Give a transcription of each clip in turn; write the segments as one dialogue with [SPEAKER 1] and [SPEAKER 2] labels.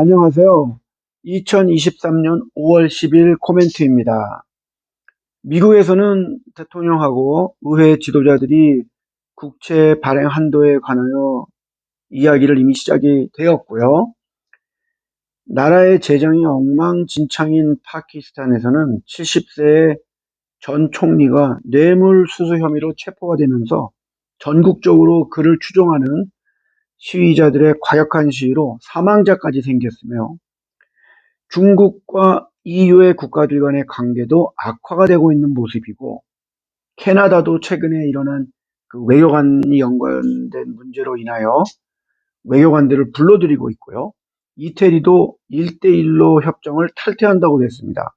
[SPEAKER 1] 안녕하세요. 2023년 5월 10일 코멘트입니다. 미국에서는 대통령하고 의회 지도자들이 국채 발행 한도에 관하여 이야기를 이미 시작이 되었고요. 나라의 재정이 엉망진창인 파키스탄에서는 70세의 전 총리가 뇌물 수수 혐의로 체포가 되면서 전국적으로 그를 추종하는 시위자들의 과격한 시위로 사망자까지 생겼으며 중국과 EU의 국가들 간의 관계도 악화가 되고 있는 모습이고 캐나다도 최근에 일어난 그 외교관이 연관된 문제로 인하여 외교관들을 불러들이고 있고요. 이태리도 1대1로 협정을 탈퇴한다고 됐습니다.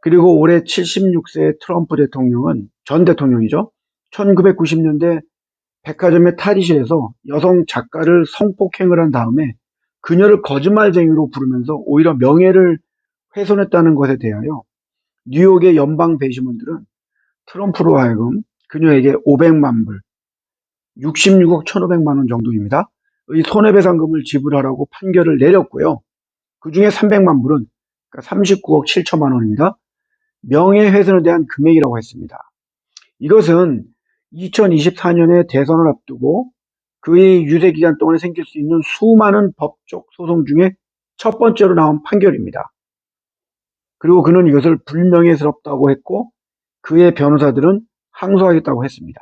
[SPEAKER 1] 그리고 올해 76세 트럼프 대통령은 전 대통령이죠. 1990년대 백화점의 탈의실에서 여성 작가를 성폭행을 한 다음에 그녀를 거짓말쟁이로 부르면서 오히려 명예를 훼손했다는 것에 대하여 뉴욕의 연방 배심원들은 트럼프로 하여금 그녀에게 500만 불, 66억 1,500만 원 정도입니다. 의 손해배상금을 지불하라고 판결을 내렸고요. 그 중에 300만 불은 그러니까 39억 7천만 원입니다. 명예훼손에 대한 금액이라고 했습니다. 이것은 2024년에 대선을 앞두고 그의 유세 기간 동안에 생길 수 있는 수많은 법적 소송 중에 첫 번째로 나온 판결입니다. 그리고 그는 이것을 불명예스럽다고 했고 그의 변호사들은 항소하겠다고 했습니다.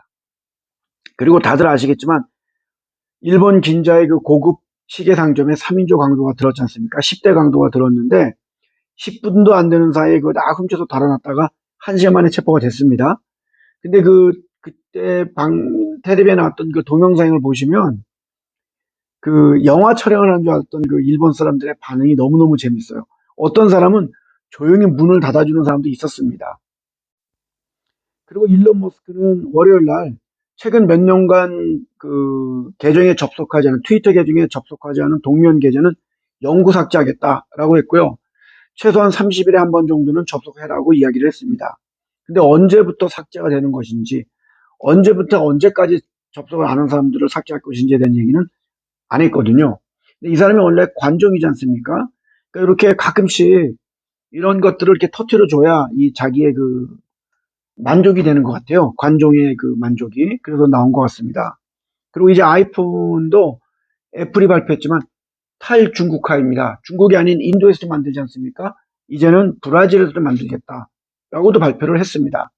[SPEAKER 1] 그리고 다들 아시겠지만 일본 긴자의 그 고급 시계 상점에 3인조 강도가 들었지 않습니까? 10대 강도가 들었는데 10분도 안 되는 사이에 그거 다 훔쳐서 달아놨다가 1시간 만에 체포가 됐습니다. 근데 그그 때방 텔레비에 나왔던 그 동영상을 보시면 그 영화 촬영을 한줄 알았던 그 일본 사람들의 반응이 너무너무 재밌어요. 어떤 사람은 조용히 문을 닫아주는 사람도 있었습니다. 그리고 일론 머스크는 월요일 날 최근 몇 년간 그 계정에 접속하지 않은 트위터 계정에 접속하지 않은 동면 계정은 영구 삭제하겠다라고 했고요. 최소한 30일에 한 번 정도는 접속해라고 이야기를 했습니다. 근데 언제부터 삭제가 되는 것인지 언제부터 언제까지 접속을 안 한 사람들을 삭제할 것인지에 대한 얘기는 안 했거든요. 이 사람이 원래 관종이지 않습니까? 그러니까 이렇게 가끔씩 이런 것들을 이렇게 터트려 줘야 이 자기의 그 만족이 되는 것 같아요. 관종의 그 만족이. 그래서 나온 것 같습니다. 그리고 이제 아이폰도 애플이 발표했지만 탈중국화입니다. 중국이 아닌 인도에서 만들지 않습니까? 이제는 브라질에서도 만들겠다 라고도 발표를 했습니다.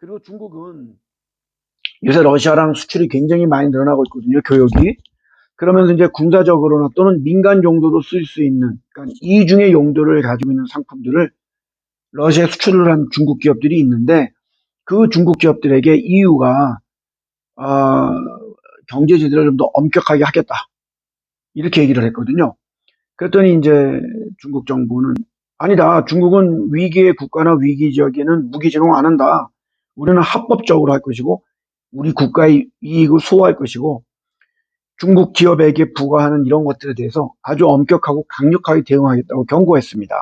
[SPEAKER 1] 그리고 중국은 요새 러시아랑 수출이 굉장히 많이 늘어나고 있거든요. 교역이. 그러면서 이제 군사적으로나 또는 민간 용도도 쓸 수 있는 그러니까 이중의 용도를 가지고 있는 상품들을 러시아에 수출을 한 중국 기업들이 있는데 그 중국 기업들에게 EU가 어, 경제 제재를 좀 더 엄격하게 하겠다 이렇게 얘기를 했거든요. 그랬더니 이제 중국 정부는 아니다. 중국은 위기의 국가나 위기 지역에는 무기 제공 안 한다. 우리는 합법적으로 할 것이고 우리 국가의 이익을 수호할 것이고 중국 기업에게 부과하는 이런 것들에 대해서 아주 엄격하고 강력하게 대응하겠다고 경고했습니다.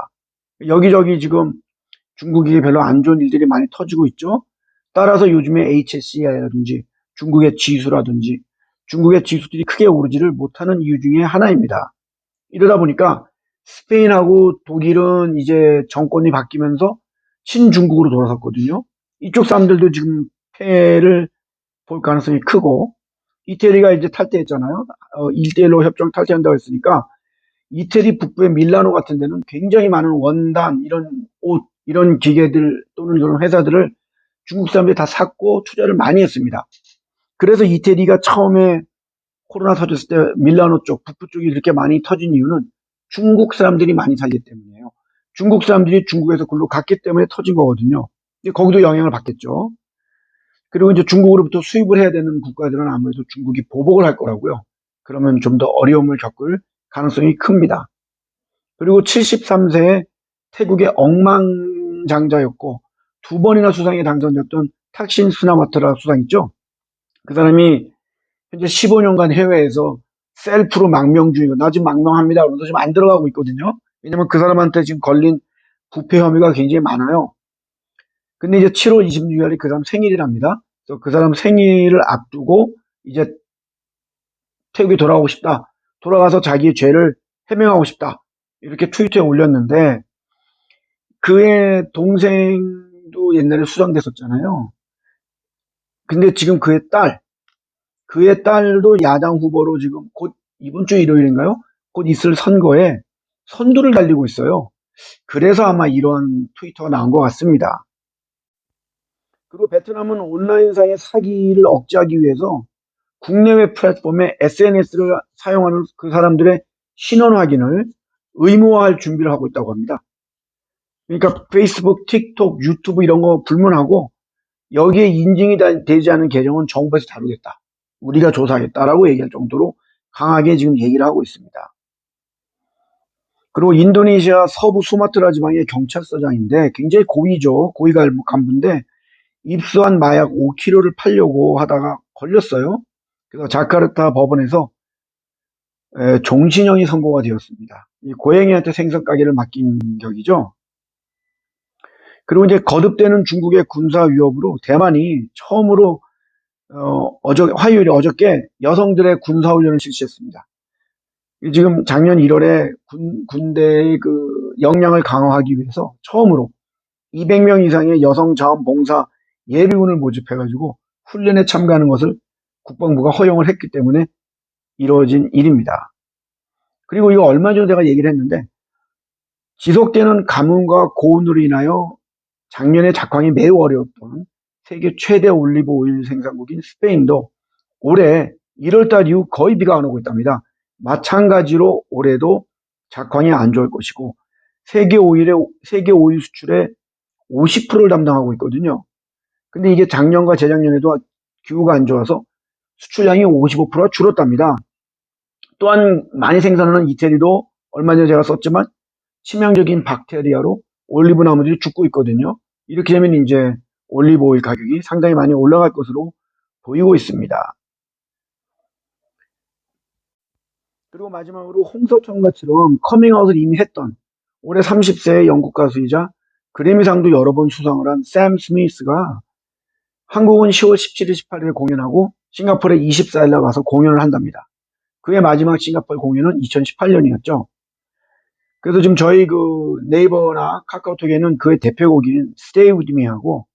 [SPEAKER 1] 여기저기 지금 중국이 별로 안 좋은 일들이 많이 터지고 있죠. 따라서 요즘에 HSCI라든지 중국의 지수라든지 중국의 지수들이 크게 오르지를 못하는 이유 중에 하나입니다. 이러다 보니까 스페인하고 독일은 이제 정권이 바뀌면서 친중국으로 돌아섰거든요. 이쪽 사람들도 지금 폐를 볼 가능성이 크고 이태리가 이제 탈퇴했잖아요. 어, 1대1로 협정 탈퇴한다고 했으니까 이태리 북부의 밀라노 같은 데는 굉장히 많은 원단, 이런 옷, 이런 기계들 또는 이런 회사들을 중국 사람들이 다 샀고 투자를 많이 했습니다. 그래서 이태리가 처음에 코로나 터졌을 때 밀라노 쪽, 북부 쪽이 이렇게 많이 터진 이유는 중국 사람들이 많이 살기 때문이에요. 중국 사람들이 중국에서 글로 갔기 때문에 터진 거거든요. 거기도 영향을 받겠죠. 그리고 이제 중국으로부터 수입을 해야 되는 국가들은 아무래도 중국이 보복을 할 거라고요. 그러면 좀 더 어려움을 겪을 가능성이 큽니다. 그리고 73세에 태국의 억망장자였고 두 번이나 수상에 당선됐던 탁신 스나마트라 수상 있죠. 그 사람이 현재 15년간 해외에서 셀프로 망명중이고 나 지금 망명합니다. 그러면서 지금 안 들어가고 있거든요. 왜냐면 그 사람한테 지금 걸린 부패 혐의가 굉장히 많아요. 근데 이제 7월 26일이 그 사람 생일이랍니다. 그래서 그 사람 생일을 앞두고 이제 태국에 돌아오고 싶다. 돌아가서 자기의 죄를 해명하고 싶다. 이렇게 트위터에 올렸는데 그의 동생도 옛날에 수상됐었잖아요. 근데 지금 그의 딸, 그의 딸도 야당 후보로 지금 곧 이번 주 일요일인가요? 곧 있을 선거에 선두를 달리고 있어요. 그래서 아마 이런 트위터가 나온 것 같습니다. 그리고 베트남은 온라인상의 사기를 억제하기 위해서 국내외 플랫폼에 SNS를 사용하는 그 사람들의 신원 확인을 의무화할 준비를 하고 있다고 합니다. 그러니까 페이스북, 틱톡, 유튜브 이런 거 불문하고 여기에 인증이 되지 않은 계정은 정부에서 다루겠다. 우리가 조사하겠다라고 얘기할 정도로 강하게 지금 얘기를 하고 있습니다. 그리고 인도네시아 서부 수마트라 지방의 경찰서장인데 굉장히 고위죠. 고위 간부인데 입수한 마약 5kg를 팔려고 하다가 걸렸어요. 그래서 자카르타 법원에서 종신형이 선고가 되었습니다. 고양이한테 생선 가게를 맡긴 격이죠. 그리고 이제 거듭되는 중국의 군사 위협으로 대만이 처음으로 어, 어저 화요일 어저께 여성들의 군사 훈련을 실시했습니다. 지금 작년 1월에 군, 군대의 그 역량을 강화하기 위해서 처음으로 200명 이상의 여성 자원봉사 예비군을 모집해가지고 훈련에 참가하는 것을 국방부가 허용을 했기 때문에 이루어진 일입니다. 그리고 이거 얼마 전에 제가 얘기를 했는데 지속되는 가뭄과 고온으로 인하여 작년에 작황이 매우 어려웠던 세계 최대 올리브 오일 생산국인 스페인도 올해 1월달 이후 거의 비가 안 오고 있답니다. 마찬가지로 올해도 작황이 안 좋을 것이고 세계 오일의 세계 오일 수출의 50%를 담당하고 있거든요. 근데 이게 작년과 재작년에도 기후가 안 좋아서 수출량이 55%가 줄었답니다. 또한 많이 생산하는 이태리도 얼마 전에 제가 썼지만 치명적인 박테리아로 올리브 나무들이 죽고 있거든요. 이렇게 되면 이제 올리브 오일 가격이 상당히 많이 올라갈 것으로 보이고 있습니다. 그리고 마지막으로 홍서천가처럼 커밍아웃을 이미 했던 올해 30세의 영국 가수이자 그래미상도 여러 번 수상을 한 샘 스미스가 한국은 10월 17일, 18일 공연하고 싱가포르에 24일 날 와서 공연을 한답니다. 그의 마지막 싱가포르 공연은 2018년이었죠. 그래서 지금 저희 그 네이버나 카카오톡에는 그의 대표곡인 Stay With Me 하고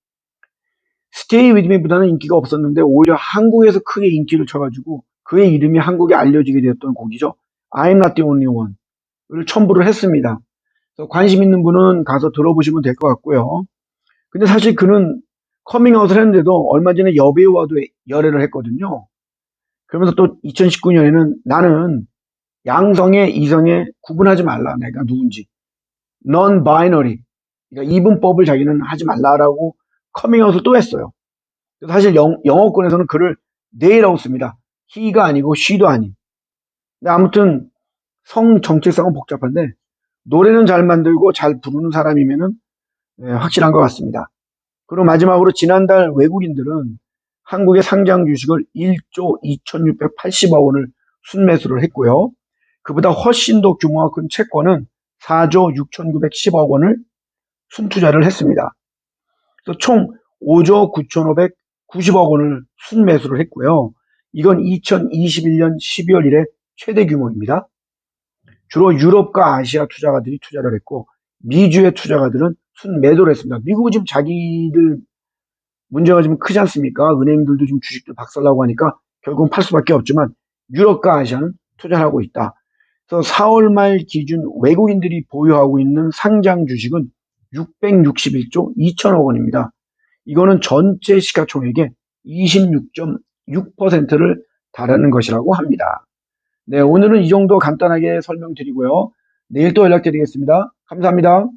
[SPEAKER 1] Stay With Me보다는 인기가 없었는데 오히려 한국에서 크게 인기를 쳐가지고 그의 이름이 한국에 알려지게 되었던 곡이죠. I'm Not The Only One을 첨부를 했습니다. 관심 있는 분은 가서 들어보시면 될 것 같고요. 근데 사실 그는 커밍아웃을 했는데도 얼마 전에 여배우와도 열애를 했거든요. 그러면서 또 2019년에는 나는 양성에 이성에 구분하지 말라. 내가 누군지. non-binary. 그러니까 이분법을 자기는 하지 말라라고 커밍아웃을 또 했어요. 사실 영, 영어권에서는 그를 they라고 씁니다. he가 아니고 she도 아닌. 근데 아무튼 성 정체성은 복잡한데 노래는 잘 만들고 잘 부르는 사람이면은 예, 확실한 것 같습니다. 그리고 마지막으로 지난달 외국인들은 한국의 상장 주식을 1조 2680억 원을 순매수를 했고요. 그보다 훨씬 더 규모가 큰 채권은 4조 6910억 원을 순투자를 했습니다. 그래서 총 5조 9590억 원을 순매수를 했고요. 이건 2021년 12월 이래 최대 규모입니다. 주로 유럽과 아시아 투자가들이 투자를 했고 미주의 투자가들은 순매도를 했습니다. 미국은 지금 자기들 문제가 좀 크지 않습니까? 은행들도 지금 주식들 박살나고 하니까 결국은 팔 수밖에 없지만 유럽과 아시아는 투자를 하고 있다. 그래서 4월 말 기준 외국인들이 보유하고 있는 상장 주식은 661조 2천억 원입니다. 이거는 전체 시가총액의 26.6%를 달하는 것이라고 합니다. 네, 오늘은 이 정도 간단하게 설명드리고요. 내일 또 연락드리겠습니다. 감사합니다.